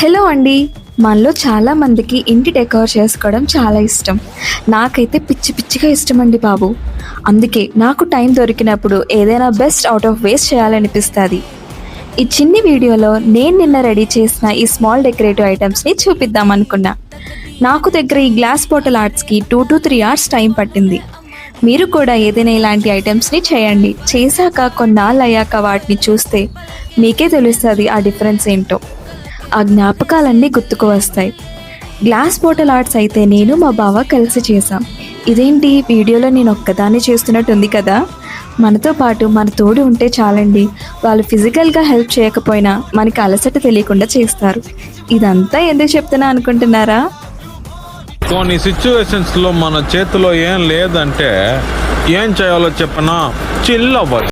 Hello అండి. మనలో చాలా మందికి ఇంటి డెకోర్ చేసుకోవడం చాలా ఇష్టం. నాకైతే పిచ్చి పిచ్చిగా ఇష్టం అండి బాబు. అందుకే నాకు టైం దొరికినప్పుడు ఏదైనా బెస్ట్ అవుట్ ఆఫ్ వేస్ట్ చేయాలనిపిస్తుంది. ఈ చిన్ని వీడియోలో నేను నిన్న రెడీ చేసిన ఈ స్మాల్ డెకరేటివ్ ఐటమ్స్ని చూపిద్దాం అనుకున్నా. నాకు దగ్గర ఈ glass bottle ఆర్ట్స్కి two to three hours time పట్టింది. మీరు కూడా ఏదైనా ఇలాంటి ఐటమ్స్ని చేయండి. చేశాక కొన్నాళ్ళు అయ్యాక వాటిని చూస్తే మీకే తెలుస్తుంది ఆ డిఫరెన్స్ ఏంటో. ఆ జ్ఞాపకాలన్నీ గుర్తుకు వస్తాయి. గ్లాస్ బాటిల్ ఆర్ట్స్ అయితే నేను మా బావ కలిసి చేశాం. ఇదేంటి? వీడియోలో నేను ఒక్కదాన్ని చేస్తున్నట్టు ఉంది కదా? మనతో పాటు మన తోడు ఉంటే చాలండి. వాళ్ళు ఫిజికల్గా హెల్ప్ చేయకపోయినా మనకి అలసట తెలియకుండా చేస్తారు. ఇదంతా ఎందుకు చెప్తున్నా అనుకుంటున్నారా? కొన్ని సిచ్యువేషన్స్లో మన చేతిలో ఏం లేదంటే ఏం చేయాలో చెప్పనా? చిల్ అవ్వాలి